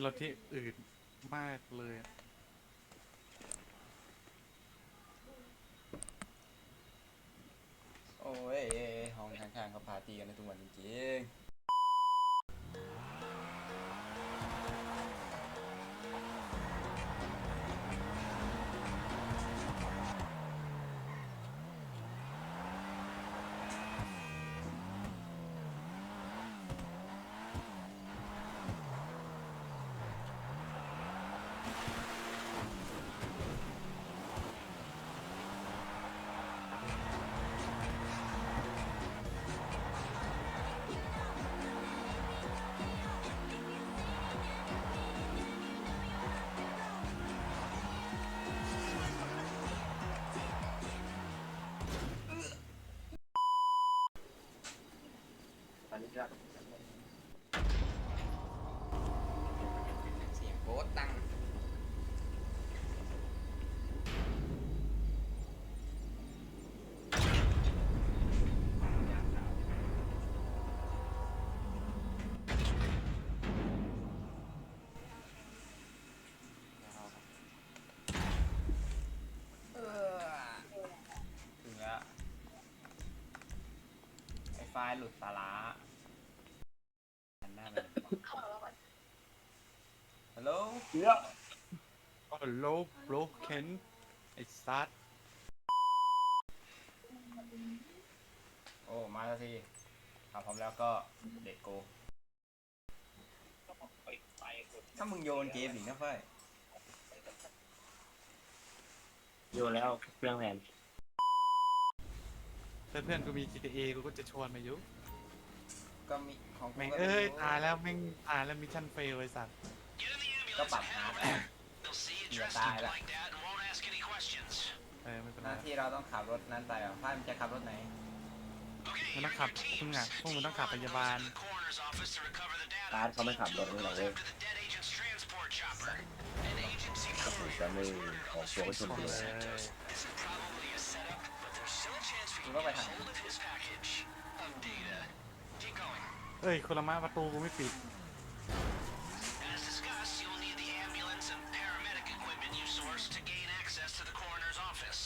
เป็นรถที่อืดมากเลยอะโอ้ยห้องข้างๆเขาพาร์ตี้กันในทุกวันจริงๆ เสียงโบ๊ทตังเออถึงแล้วไอ้ไฟล์หลุดสาระ นหน้าไปฮัลโหลโอ้โลโบรเคนไอ้ซัดโอ้ มาแล้วทีถ้าพร้อมแล้วก็เด็กโก ถ้ามึงโยนเกมอีกนะเฟ้ยโยนแล้วเครื่องแผนเพื่อนๆกูมี GTA กูก็จะชวนมาอยู่ก็มี ของกูแม่งก็เอ้ยมีตายแล้วแม่งตายแล้วมิชชั่นเฟลไอ้สัตว์ก็ปรับหาอย่าตายละเออไม่เป็นหไร น้าที่เราต้องขับรถนั้นไปอะพ่ายมันจะขับรถไหนมันต้องขับพวกมึงอะพวกมึงต้องขับพยาบาลร้านเขาไม่ขับรถนี่หรอกเว้ยก็ผมจะไม่ออกตัวก็ชนโอ้เลยยกูก็ไปทาง เอ้ยคนละมาประตูกูไม่ปิด As discussed, you'll need the ambulance and paramedic equipment you sourced to gain access to the coroner's office.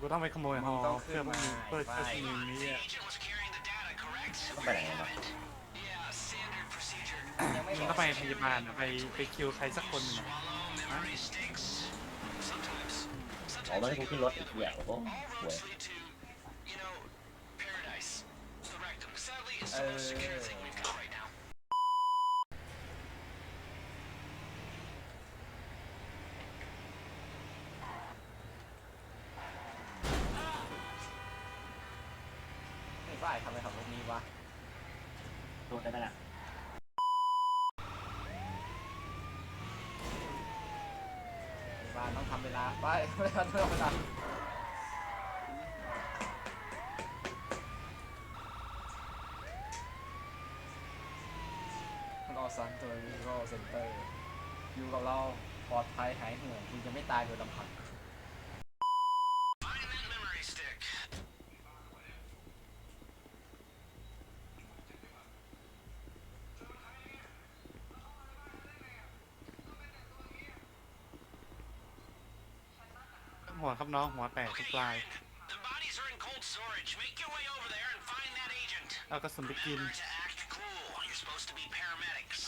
กูต้องไปขโมยฮอเพื่อมึงเพื่อเพื่อที่มึงนี้ The อะ agent was carrying the data, correct? ต้องไปไหนกันวะ Yeah, standard procedure. ยังไม่มึงบต้ออกงไปพยาบาลอะไปไปคิวใครสักคนหนึ่งอะ Swallow memory sticks. Sometimes. อ๋อ Sometimes ไม่ให้ they กูขึ้น go รถอีกอย่างโอ้โห All หวย roads lead to, got right now. ไอ้ฝ้ายทำไมขับรถนี้วะ โดนได้ไหมล่ะไอ้บ้านต้องทำเวลา ไปไม่ต้องทำเวลา ซันตัวนี้รอเซ็นเตอร์ อยู่กับเราปลอดภัยหายห่วงคุณจะไม่ตายโดยลำพัง Find that memory stick. หัวครับน้องหัวแตกทุก Okay, ปลาย you're in. The bodies are in cold storage. Make your way over there and find that agent. เอากระสุนไปกิน Remember to act cool. You're supposed to be paramedics.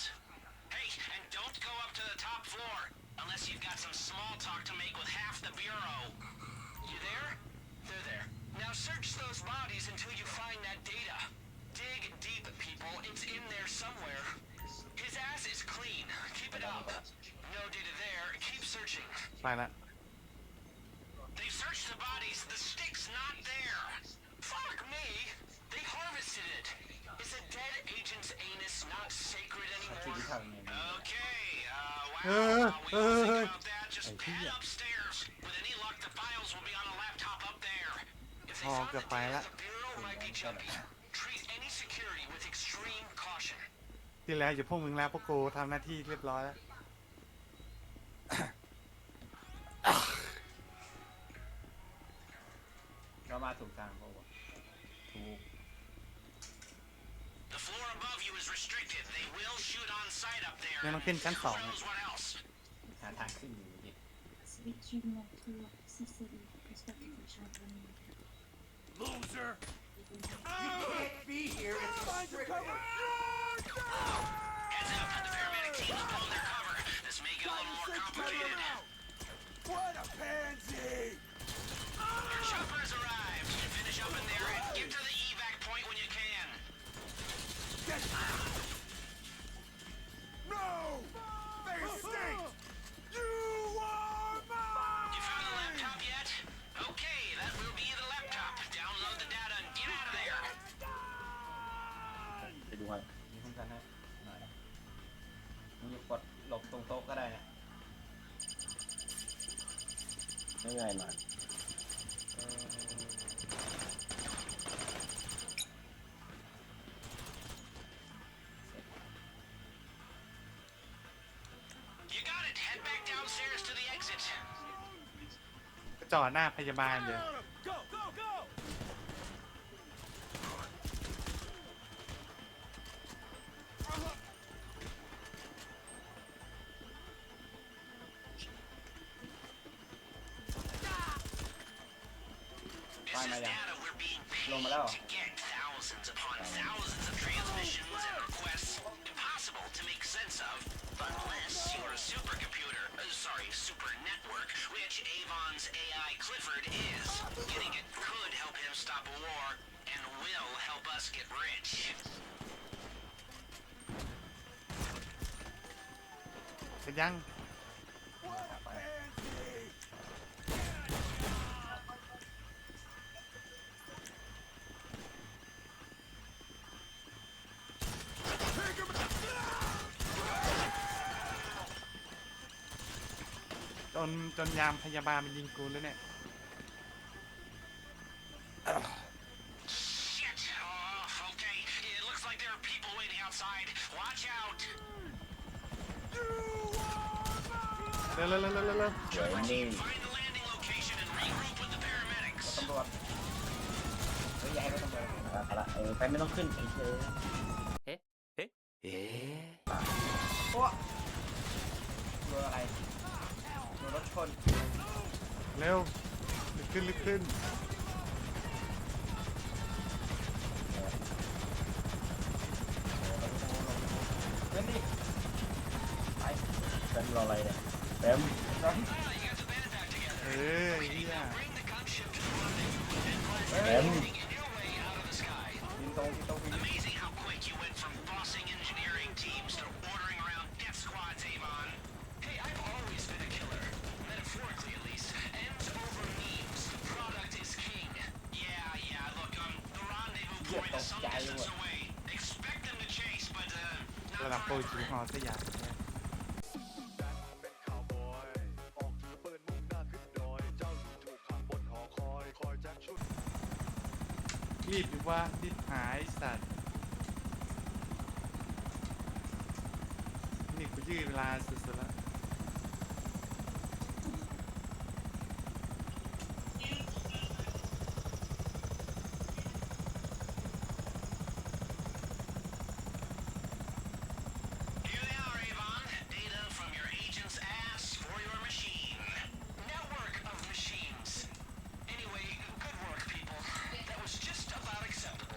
to the top floor, unless you've got some small talk to make with half the Bureau. You there? They're there. Now search those bodies until you find that data. Dig deep, people. It's in there somewhere. His ass is clean. Keep it up. No data there. Keep searching. Find that. They searched the bodies. The stick's not there. Fuck me. They harvested it. Is a dead agent's anus not sacred คิด anymore? ที่ทำยังไง Okay, uh, wow. Uh, While we all think uh, about that, just I head see ya. upstairs. With any luck, the files will be on a laptop up there. If they Oh, found the goodbye, data, that- the bureau might be jumpy. Treat any security with extreme caution. ที่แล้วอยู่พวกมึงแล้วพวกกูทำหน้าที่เรียบร้อยแล้ว เรามาถูกทางเพราะ shoot on sight up there. ยังต้องขึ้นชั้นสอง Who อะ knows what else? หาทางขึ้นอยู่ดิ Switching mode to accessory perspective sharpening. Loser! Heads up, the paramedic team is pulling their cover. This may get a little more complicated. What a pansy! Your chopper has arrived. Finish up in there and get to the Head back downstairs to the exit. จอดหน้าพยาบาลเดี๋ยว ร็จยังจนจนยามพยาบาลมันยิงกูแล้วเนี่ย ขึ้นลุกขึ้นเว้นดิไปแฟมรออะไรเนี่ยแฟมรถเออไอ้เฮีย Bring the gunship to the rendezvous and plan แฟม หอคอยคอยแจ็คชุดรีบดีว่ารีบหายสัตว์ นี่กูยืดเวลาสุดๆแล้ว Here they are, Avon. Data from your agent's ass for your machine. Network of machines. Anyway, good work, people. That was just about acceptable.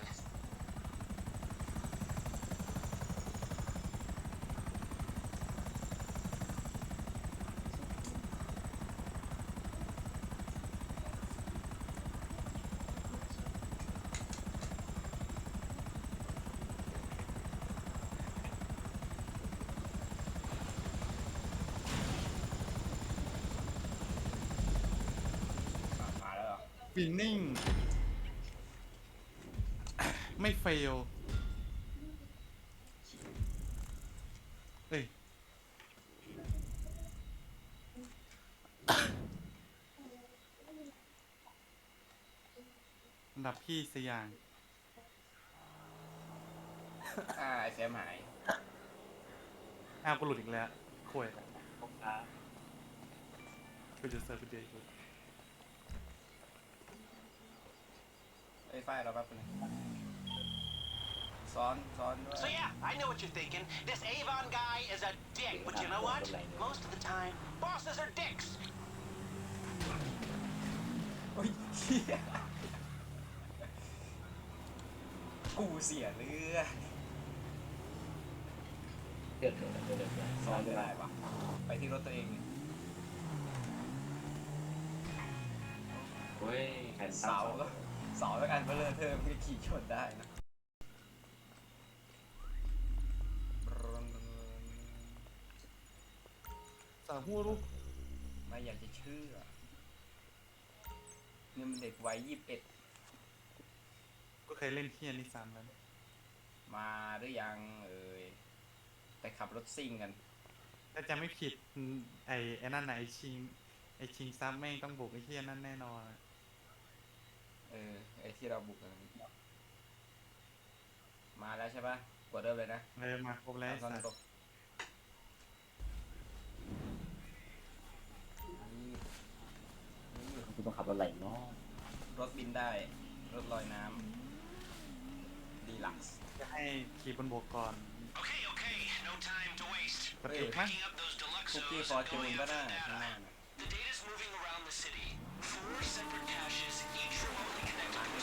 มา แล้วเหรอวินนิ่ง ไม่เฟลเอ้ยอันดับพี่สยางอ่าไอแซมหายอ้าวกูหลุดอีกแล้วข่วยพกค้ากูจะเซิร์ฟเดย์กู ไอ้ยไฟเราแป๊บนึง ซ้อนซ้อนด้วย So yeah, I know what you're thinking. This Avon guy is a dick, but you know what? Most of the time, bosses are dicks. โอ้ยเหี้ยกูเสียเลือด เกิดเกิดเกิดเกิดเกิด ซ้อนไม่ได้ปะไปที่รถตัวเอง เฮ้ยแขน เสาก็ เสาแล้วกันเพื่อเลอะเธอะมันก็ขี่ชนได้นะสาวหูลูกไม่อยากจะเชื่อนี่มันเด็กวัยยี่สิบเอ็ดก็เคยเล่นเฮียนี่ซ้ำแล้วมาหรือยังเอ่ยไปขับรถซิ่งกันถ้าจะไม่ผิดอืมไอ้ไอ้นั่นน่ะไอ้ชิง ไอ้ชิงซับแม่งต้องบุกไอ้เฮียนั่นแน่นอนอะ เออ ไอที่เราบุกกันมาแล้วใช่ปะกดเริ่มเลยนะเออมาครบแล้วไอ้ตอนสัตตว์กนี่นี่กูต้องขับรถไหลเนาะรถบินได้ รถลอยน้ำดีลักซ์จะให้ขี่บนบกก่อน Okay, okay, no time to waste. กดเอกมั้ย Picking up those คุกกี้ deluxos ฟอร์ and จูน going ก็ after ได้ the ข้างหน้า data. น่ะ The data's moving around the city. Four separate caches, each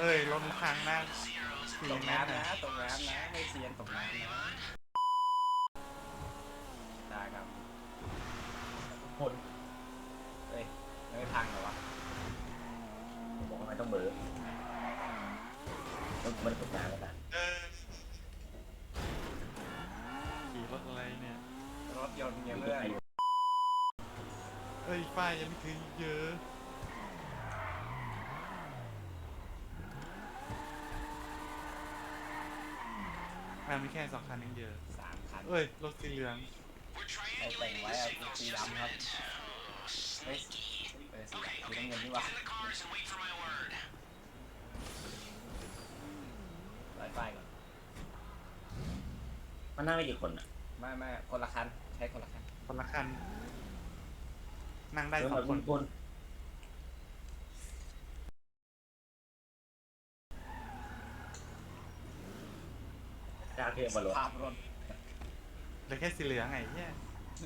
เอ้ยรถมันพังนะ zeros ขี่ตกแม่น้ำนะนะตกน้ำนะให้เซียนตกน้ำนะได้ครับหมดเฮ้ยยังไม่พังเหรอวะบอกว่าไม่ต้องเบอร์ต้องมันตกน้ำแล้วนะเออขี่รถอะไรเนี่ยรถยนต์ยังมีเพื่อนใครเอ้ยป้ายยังไม่ถึงเยอะ อ่ามีแค่สองคันเองเยอะสามคันเอ้ยรถสีเหลือง We're Hey, triangulating why the are signals you just a dumb, minute. Oh, เฮ้ย sneaky. เออสี Okay, สี okay. น้ำเงินนี่ Get วะ in the cars and wait for my word. ไลฟ์ไฟก่อนมันนั่งได้กี่คนอะไม่ไม่คนละคันใช้คนละคันคนละคันนั่งได้เออสองคน คนกล้าเทียบมารถภาพรถเหลือแค่สีเหลืองไงเนี่ย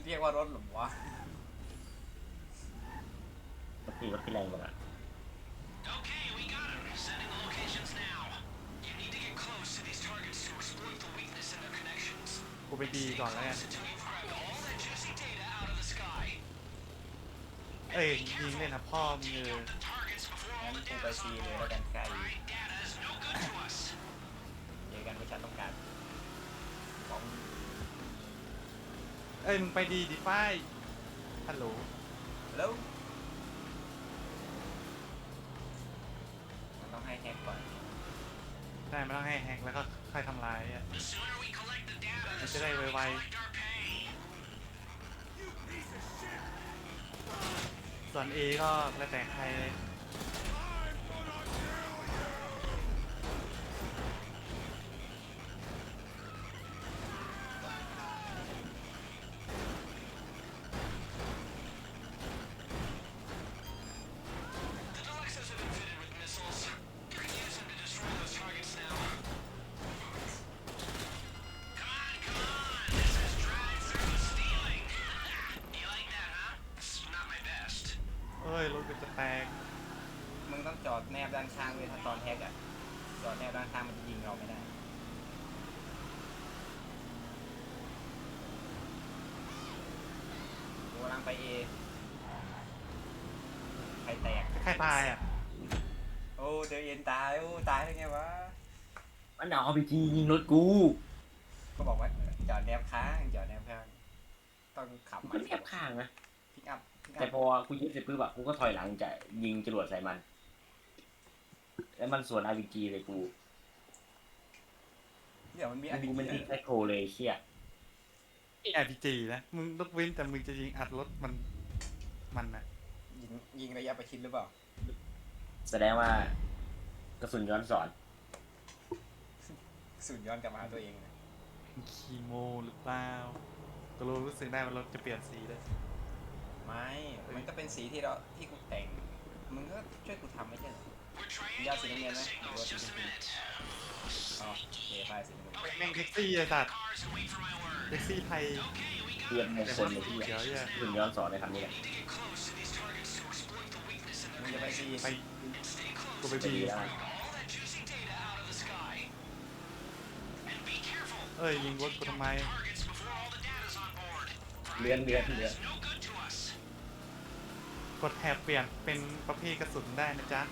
เรียกว่ารถหรือวะรถที่รถที่แรงกว่าอะ Okay, we got him. Sending the locations now. You need to get close to these targets to exploit the weakness in their connections. กูไปดีก่อนแล้วกัน Until you've grabbed all that juicy data out of the sky. เอ้ยยิงเล่นนะพ่อมึงเอ Take อ out the targets before งั้ all น the กูไป data's ซี on เลย board. แล้วกันใกล้ Right data is no good to us. เจอกันประชันต้องการของ เอ้ยมึงไปดีดิป้ายฮัลโหลแล้วมันต้องให้แฮกก่อนได้ไม่ต้องให้แฮกแล้วก็ค่อยทำลายอะ The sooner we collect the data, the มันจะได้ sooner we ไว collect our pay. ๆส่วน A ก็แล้วแต่ใครเลย ตกใครตายอะ โอ้เดยวเอ็นตายโอ้ตายได้ไงวะ มันเอาพีจียิงรถกู ก็บอกว่าจอดแนบข้างจอดแนบข้าง ต้องขับมันมาแคบข้างนะ พิกอัพพิกอัแต่พพอกูยึดเสร็จปุ๊บอะกูก็ถอยหลังจะยิงจรวดใส่มัน แล้วมันสวน RPG เลยกูเดี๋ยวมันมีกูอันนี้มันยิงแค่โคเลยเชี่ยไอพีจีนะ มึงลกเว้นแต่มึงจะยิงอัดรถมัน มันอะยิงยิงระยะประชิดหรือเปล่า แสดงว่ากระสุนย้อนสอน สูญย้อนกลับมาหาตัวเองนะคีโมหรือเปล่าก็รู้รู้สึกได้ว่ารถจะเปลี่ยนสีเลยไม่มันก็เป็นสีที่เราที่กูแต่งมึงก็ช่วยกูทำไม่ใช่เหรอ We're Yeah, see them triangulating the again, eh? signals. Just a minute. อ๋อโอเคไฟล์สีน้ำเงิน Okay, แม่ง make แท็กซี่ไอ้สัตว์ cars and wait for my word. แท็กซี่ไทย Okay, we เตรียม got มงคลเลยที่เดี๋ยวเนี่ยกระสุนย้อนสอนในคำนี้แหละ มึง their จะไปซีไป and stay กู close ไป to บีดีแล้ว all that juicy data out of the sky. And be careful. เอ้ยยิงรถกูทำไม Targets before all the data's on board. เลื่อนเลื่อนเลื่อน It's no good to us. กดแถบเปลี่ยนเป็นประเภทกระสุนได้นะจ๊ะ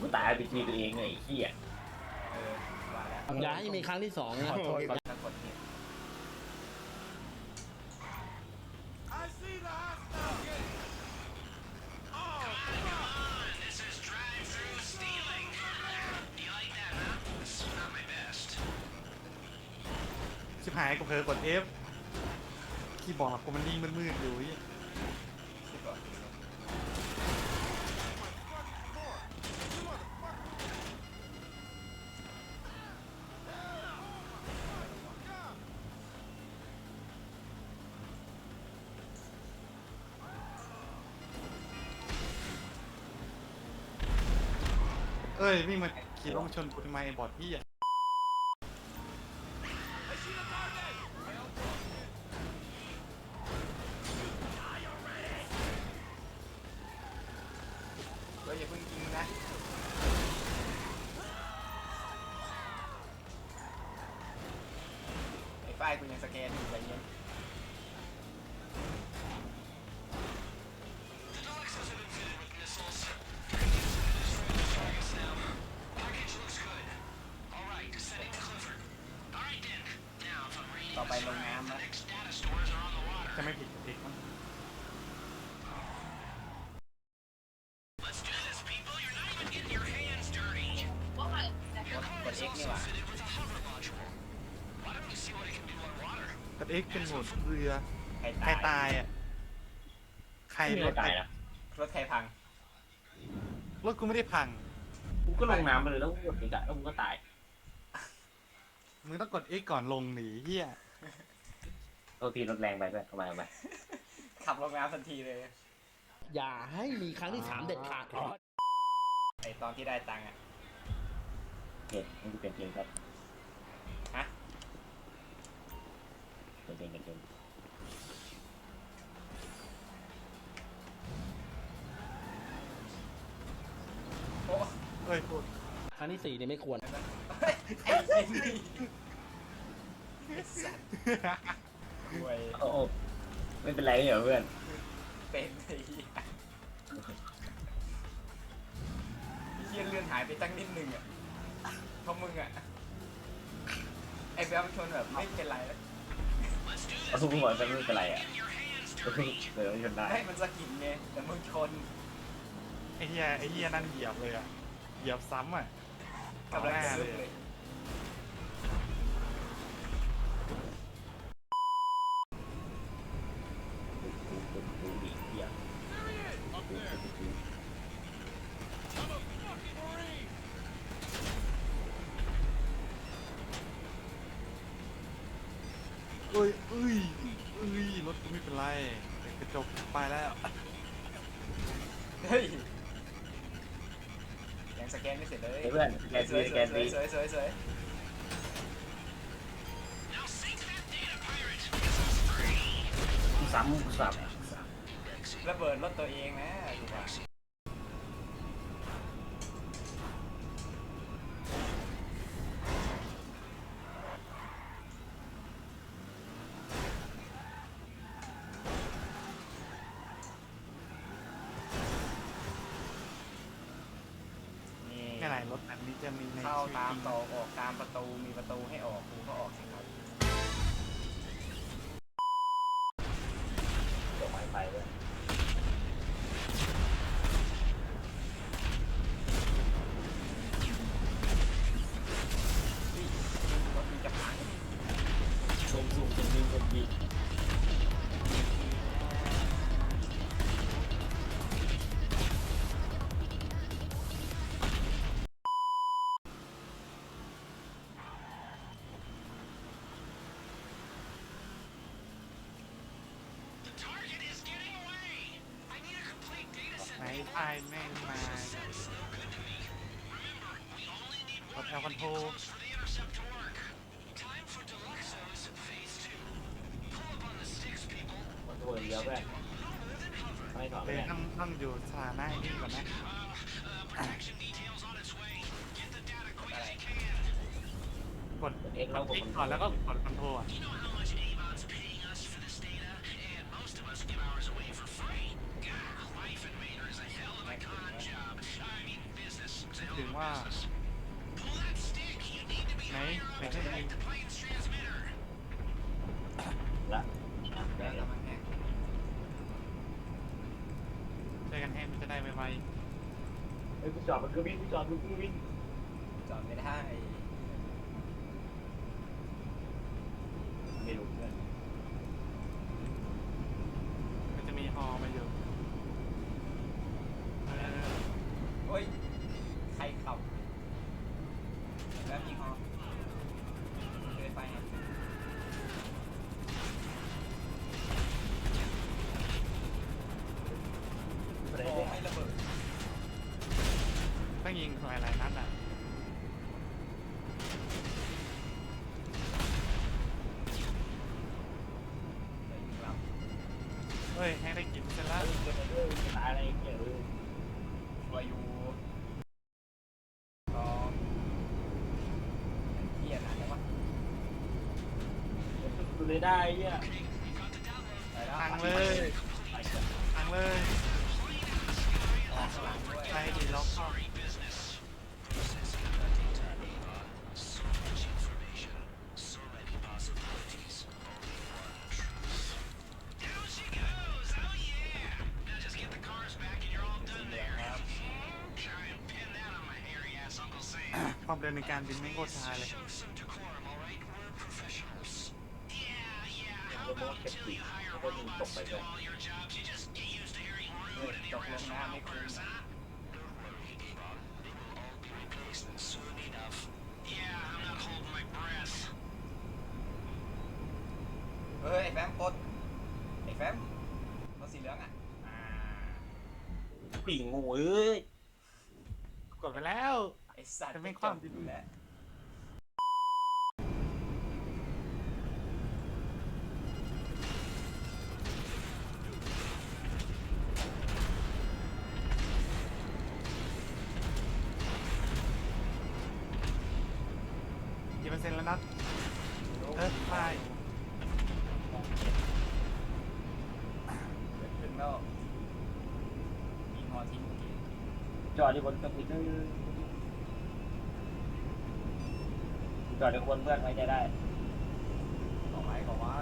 กูตาย RPG ตัวเองเลยไอ้เหี้ย เออว่าแล้ว อย่าให้มีครั้งที่สองนะ ขอโทษก่อนถ้า เอ้ยวิ่งมาขี่รถมาชนกูทำไมไอ้บอดพี่อะ จะไม่ผิดเอกมั้ง Let's do this, people. You're not even getting your hands dirty. กด Your ก car ด is X นี่ห also ว่า fitted with a hover module. Why don't we see what it can do on water? กด X เป็นโหมดเรือ ใครใครตายตายอะ ใครไม่รได้ถตายนะรถใครพัง รถกูไม่ได้พัง กูก็ลงน้ำไปเลยแล้วกูกดอีกอะแล้วกูก็ตาย มึงต้องกด X ก่อนลงหนีเฮีย โทษทีรถแรงไปด้วยเอามาเอามาขับลงน้ำทันทีเลย อย่าให้มีครั้งที่สามเด็ดขาดไอตอนที่ได้ตังค์อะเห็นมันจะเปลี่ยนเพลงครับฮะ เปลี่ยนเพลงเปลี่ยนเพลงโอ้เอ้ยพูดครั้งที่สี่เนี่ยไม่ควรเฮ้ยไอ้ไอ้นี่ไอ้สัตว์ ห่วยโอ้โอ้ไม่เป็นไรเหรอเพื่อนเป็นไอ้เหี้ยไอ้เหี้ยเลื่อนหายไปตั้งนิดนึงอะเพราะมึงอะไอ้แบมชนแบบไม่เป็นไรแล้ว Let's do เอา this, ทุก people. คนจะไม่เป็นไรอะ Getting your hands ก็คือ dirty. เดี๋ยวชนได้ให้มันสะกิดไงแต่มึงชนไอ้เฮียไอ้เฮียนั่นเหยียบเลยอะเหยียบซ้ำอะกำลังจะลุกเลเลย ถกูไม่เป็นไรแต่กระจกไปแล้ว เฮ้ยยังสแกนไม่เสร็จเลยเพื่อนแกสซีวยแกสวยซีสวยสวยสวย Now sink that data pirate. Missiles free. กูซ้ำกูสับระเบิดรถตัวเองนะดูว่า ไหนไฟแม่งมา It's no good to me. Remember, we only need กด one แอลคอนโทร close for the intercept to work. Time for Deluxo's phase two. Pull up on the sticks, people. คนโทรเดียวเพื่อนไม่ถอดเลไม่ยได้ต้องต้องอยู่สถานะไอ้นี่ก่อนนะ Uh, uh, protection details on its way. Get the data quick as you can. กดเอ็กกเราดกดคลิกก่อนแล้วก็กดคอนโทรอะ เฮ้ยกูจอดมั ฮ้ยแห้งได้กินเสร็จแล้วเกิดอะตายอะไรเกี่ยเออำชัวร์อยู่รอเฮียนะใช่ปะดูเลยได้เงี้ย พังเลยพังเลย การบินไม่งโคตรช้าเลย Show some decorum, all right? We're professionals. Yeah, yeah. How about until you hire robots to do all your jobs? You just get used to hearing rude and irrational outbursts, huh? Don't worry, Avon. They will all be replaced soon enough. Yeah, I'm not holding my breath. เฮ้ยไอ้แฟมปลดไอ้แฟมรถสีเหลืองอะอ่าปีงูเอ้ยกดไปแล้วไอ้ สัตว์จะไม่คว่ำดิดูแลว จอดในคนเพื่อนไว้ใจได้ขอไว้ขอไว้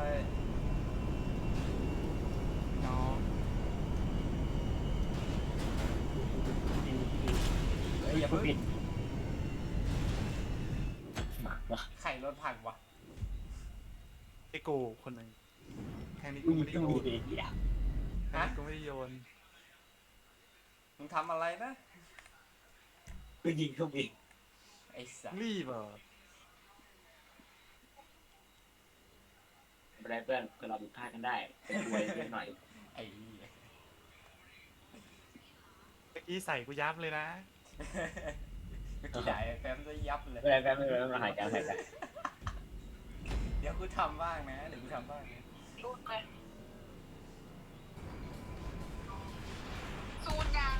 น้องเฮ้ยอย่าผู้เพิ่งปิดไข่รถพังวะไอ้กูคนหนึ่งแทงนี้กูไม่ได้โยมีนเหี้ยแทงนี้กูไม่ได้โยนมึงทำอะไรนะผู้หญิงก็มีไอ้สัตว์รีบเหรอ ไม่ได้เพื่อนก็เราผิดพลาดกันได้ช่วยนิดหน่อยไอ้เหี้ยเมื่อกี้ใส่กูยับเลยนะ เมื่อกี้ด่าไอ้แฟมจะยับเลย ไม่ได้แป๊บไม่เป็นไรไม่เป็นไรหายใจหายใจเดี๋ยวกูทำบ้างนะ เดี๋ยวกูทำบ้างนะรูดเลยซูนยัง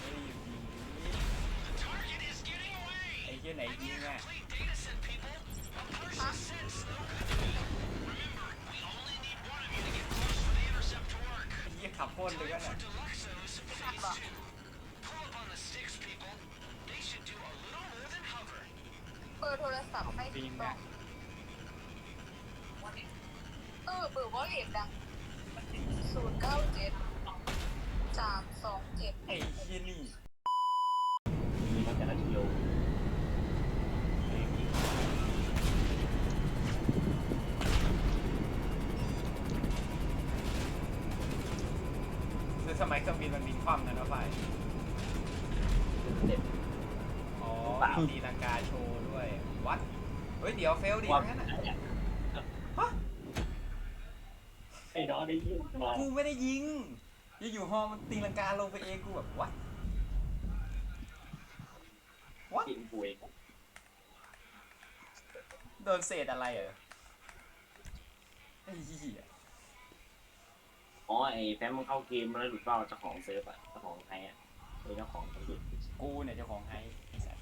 เฮ้ยยิง The target is getting away. ไอ้เหี้ยไหน I ยิ need ง a อะ complete data ับโคตเลยก็นเบอร์โทรศัพท์ให้จริงนะเออเบอร์วอลเล็ตดังศูนย์เก้าเจ็ดสามสองเจ็ดไอ้ยี่นี่ ไอ้น้องได้ยินมากูไม่ได้ยิงอยู่ๆฮอมันตีลังกาลงไปเองกูแบบวัดวัดกินกูเองโดนเศษอะไรเหรอไอ้เหี้ยอ๋อไอ้แฟมมันเข้าเกมมาแล้วหลุดเปล่าเจ้าของเซิร์ฟอะเจ้าของไทยอะไอ้เจ้าของเขาหลุดกูเนี่ยเจ้าของไฮไอ้สัส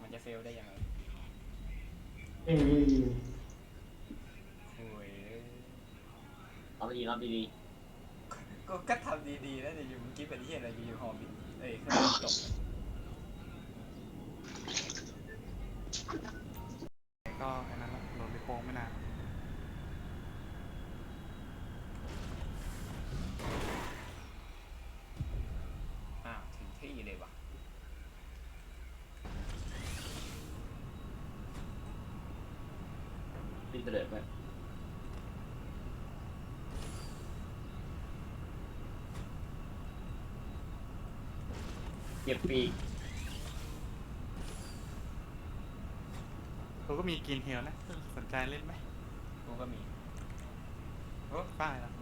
มันจะเฟลได้ยังไงโอ้ย เอาดีเอาดีกูก็ทำดีๆแล้วแต่อยู่เมื่อกี้เป็นที่อะไรอยู่ๆฮอบินเอ้ยเครื่องบินตกก็ไอ้นั้นละโดนไปโป้งไม่นานอ้าวถึงที่เลยว่ะๆดิ้นเตลิดไป ก็บปีกเขาก็มีกินเฮลนะ สนใจเล่นไหมกูก็มีป้ายละ